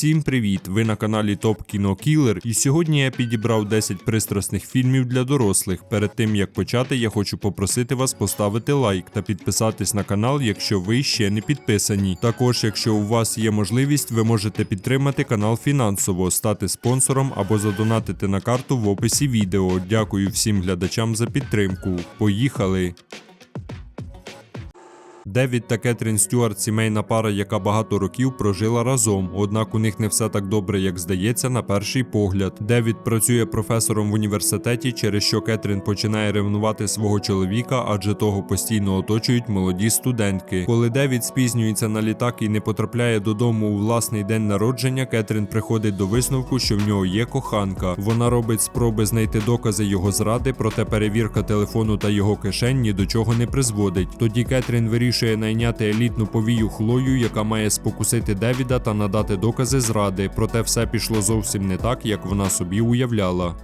Всім привіт! Ви на каналі Топ Кіно Кілер, і сьогодні я підібрав 10 пристрасних фільмів для дорослих. Перед тим як почати, я хочу попросити вас поставити лайк та підписатись на канал, якщо ви ще не підписані. Також, якщо у вас є можливість, ви можете підтримати канал фінансово, стати спонсором або задонатити на карту в описі відео. Дякую всім глядачам за підтримку. Поїхали! Девід та Кетрін Стюарт сімейна пара, яка багато років прожила разом. Однак у них не все так добре, як здається, на перший погляд. Девід працює професором в університеті, через що Кетрін починає ревнувати свого чоловіка, адже того постійно оточують молоді студентки. Коли Девід спізнюється на літак і не потрапляє додому у власний день народження, Кетрін приходить до висновку, що в нього є коханка. Вона робить спроби знайти докази його зради, проте перевірка телефону та його кишень ні до чого не призводить. Тоді Кетрін вирішує найняти елітну повію Хлою, яка має спокусити Девіда та надати докази зради. Проте все пішло зовсім не так, як вона собі уявляла.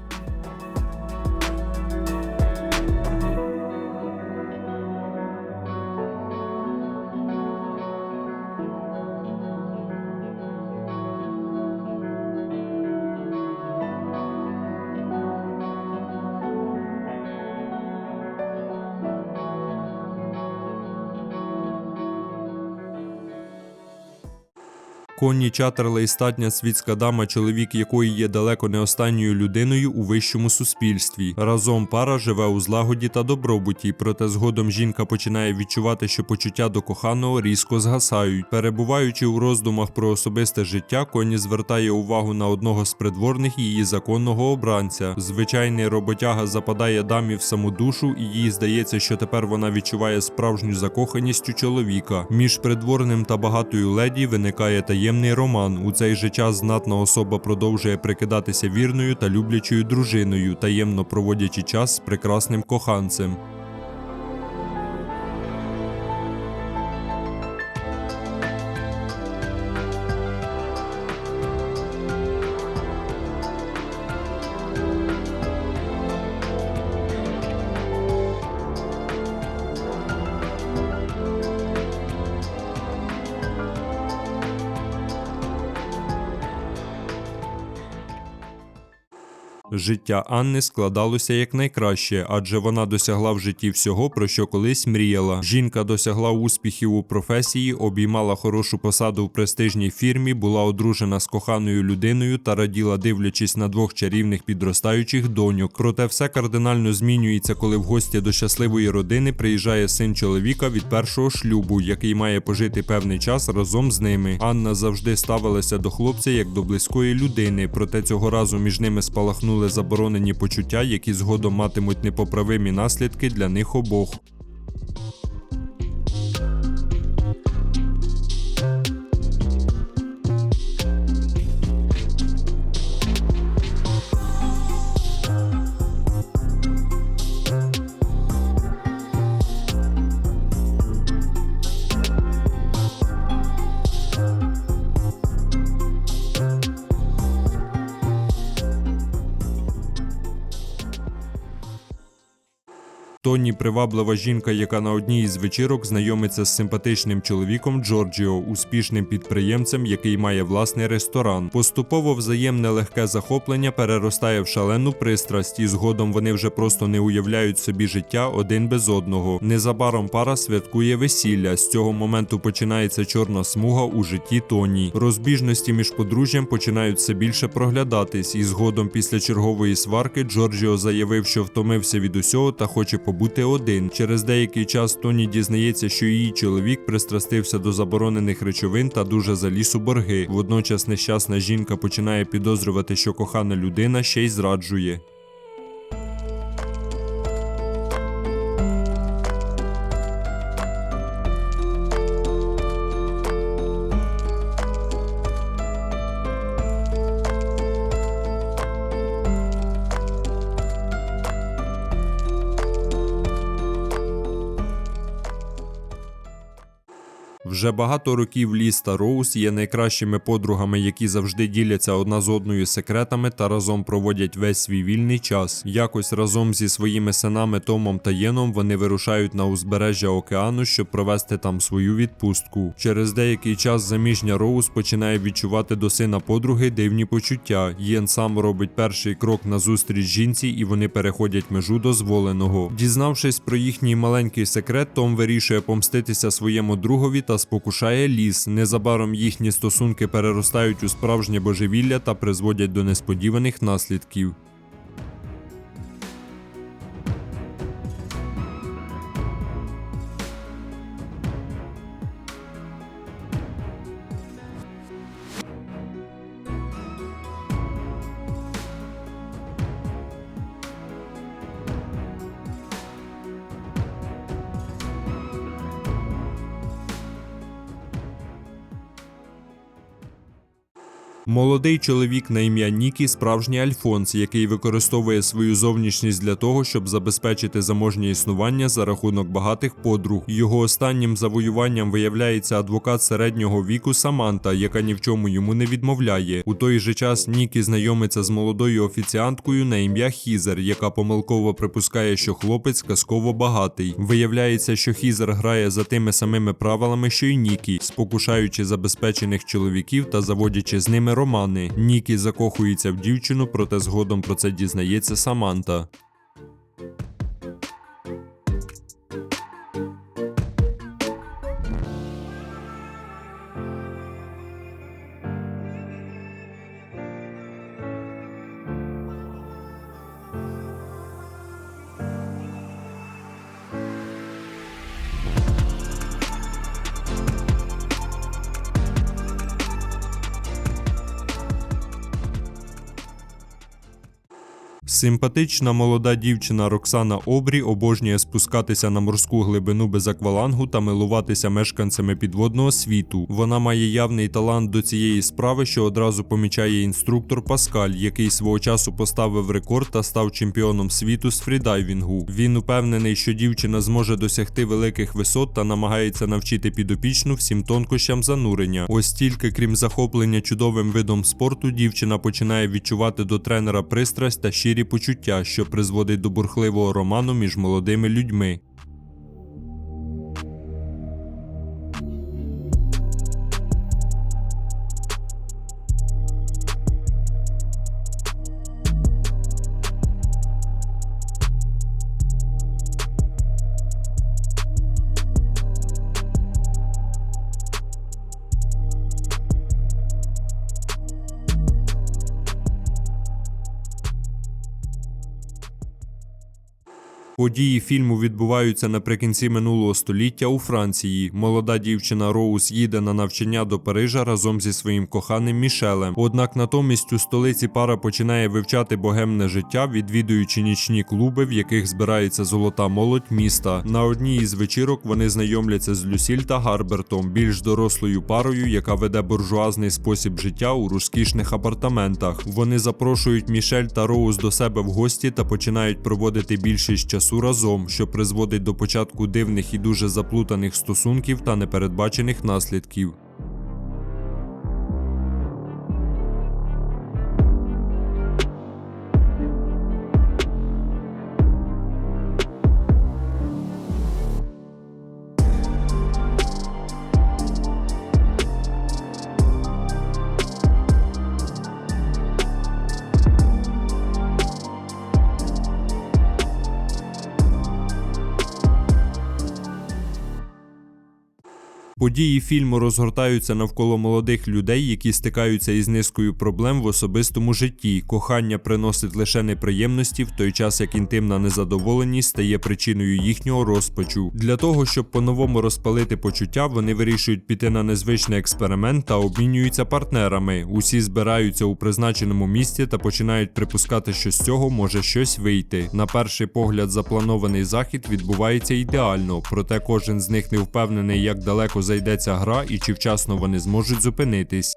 Конні Чатерлей статня світська дама, чоловік якої є далеко не останньою людиною у вищому суспільстві. Разом пара живе у злагоді та добробуті, проте згодом жінка починає відчувати, що почуття до коханого різко згасають. Перебуваючи у роздумах про особисте життя, Конні звертає увагу на одного з придворних її законного обранця. Звичайний роботяга западає дамі в саму душу, і їй здається, що тепер вона відчуває справжню закоханість у чоловіка. Між придворним та багатою леді виникає таємний роман. У цей же час знатна особа продовжує прикидатися вірною та люблячою дружиною, таємно проводячи час з прекрасним коханцем. Життя Анни складалося якнайкраще, адже вона досягла в житті всього, про що колись мріяла. Жінка досягла успіхів у професії, обіймала хорошу посаду в престижній фірмі, була одружена з коханою людиною та раділа, дивлячись на двох чарівних підростаючих доньок. Проте все кардинально змінюється, коли в гості до щасливої родини приїжджає син чоловіка від першого шлюбу, який має пожити певний час разом з ними. Анна завжди ставилася до хлопця як до близької людини, проте цього разу між ними спалахнули заборонені почуття, які згодом матимуть непоправимі наслідки для них обох. Тоні приваблива жінка, яка на одній із вечірок знайомиться з симпатичним чоловіком Джорджіо, успішним підприємцем, який має власний ресторан. Поступово взаємне легке захоплення переростає в шалену пристрасть, і згодом вони вже просто не уявляють собі життя один без одного. Незабаром пара святкує весілля. З цього моменту починається чорна смуга у житті Тоні. Розбіжності між подружжям починають все більше проглядатись, і згодом після чергової сварки Джорджіо заявив, що втомився від усього та хоче побути один. Через деякий час Тоні дізнається, що її чоловік пристрастився до заборонених речовин та дуже заліз у борги. Водночас нещасна жінка починає підозрювати, що кохана людина ще й зраджує. Вже багато років Ліс та Роуз є найкращими подругами, які завжди діляться одна з одною секретами та разом проводять весь свій вільний час. Якось разом зі своїми синами Томом та Єном вони вирушають на узбережжя океану, щоб провести там свою відпустку. Через деякий час заміжня Роуз починає відчувати до сина подруги дивні почуття. Єн сам робить перший крок на зустріч жінці, і вони переходять межу дозволеного. Дізнавшись про їхній маленький секрет, Том вирішує помститися своєму другові та спокушає ліс. Незабаром їхні стосунки переростають у справжнє божевілля та призводять до несподіваних наслідків. Молодий чоловік на ім'я Нікі справжній альфонс, який використовує свою зовнішність для того, щоб забезпечити заможнє існування за рахунок багатих подруг. Його останнім завоюванням виявляється адвокат середнього віку Саманта, яка ні в чому йому не відмовляє. У той же час Нікі знайомиться з молодою офіціанткою на ім'я Хізер, яка помилково припускає, що хлопець казково багатий. Виявляється, що Хізер грає за тими самими правилами, що й Нікі, спокушаючи забезпечених чоловіків та заводячи з ними романи. Нікі закохується в дівчину, проте згодом про це дізнається Саманта. Симпатична молода дівчина Роксана Обрі обожнює спускатися на морську глибину без аквалангу та милуватися мешканцями підводного світу. Вона має явний талант до цієї справи, що одразу помічає інструктор Паскаль, який свого часу поставив рекорд та став чемпіоном світу з фрідайвінгу. Він упевнений, що дівчина зможе досягти великих висот та намагається навчити підопічну всім тонкощам занурення. Ось тільки, крім захоплення чудовим видом спорту, дівчина починає відчувати до тренера пристрасть та щирі почуття, що призводить до бурхливого роману між молодими людьми. Події фільму відбуваються наприкінці минулого століття у Франції. Молода дівчина Роуз їде на навчання до Парижа разом зі своїм коханим Мішелем. Однак натомість у столиці пара починає вивчати богемне життя, відвідуючи нічні клуби, в яких збирається золота молодь міста. На одній із вечірок вони знайомляться з Люсіль та Гарбертом, більш дорослою парою, яка веде буржуазний спосіб життя у розкішних апартаментах. Вони запрошують Мішель та Роуз до себе в гості та починають проводити більшість часу разом, що призводить до початку дивних і дуже заплутаних стосунків та непередбачених наслідків. Події фільму розгортаються навколо молодих людей, які стикаються із низкою проблем в особистому житті. Кохання приносить лише неприємності, в той час як інтимна незадоволеність стає причиною їхнього розпачу. Для того, щоб по-новому розпалити почуття, вони вирішують піти на незвичний експеримент та обмінюються партнерами. Усі збираються у призначеному місці та починають припускати, що з цього може щось вийти. На перший погляд, запланований захід відбувається ідеально, проте кожен з них не впевнений, як далеко зайдеться гра і чи вчасно вони зможуть зупинитись.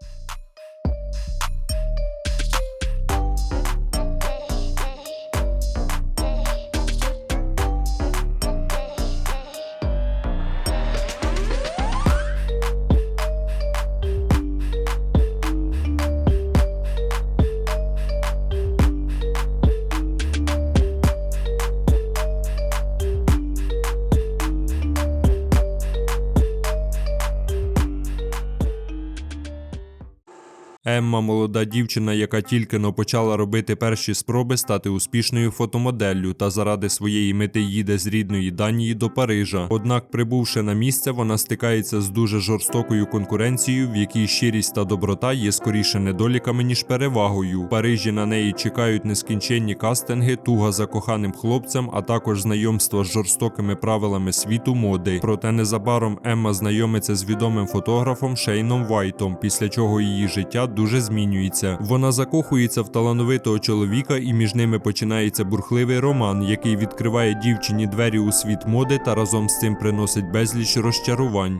Емма молода дівчина, яка тільки но почала робити перші спроби стати успішною фотомоделлю та заради своєї мети їде з рідної Данії до Парижа. Однак, прибувши на місце, вона стикається з дуже жорстокою конкуренцією, в якій щирість та доброта є скоріше недоліками ніж перевагою. В Парижі на неї чекають нескінченні кастинги, туга за коханим хлопцем, а також знайомства з жорстокими правилами світу моди. Проте незабаром Емма знайомиться з відомим фотографом Шейном Вайтом, після чого її життя дуже змінюється. Вона закохується в талановитого чоловіка, і між ними починається бурхливий роман, який відкриває дівчині двері у світ моди та разом з цим приносить безліч розчарувань.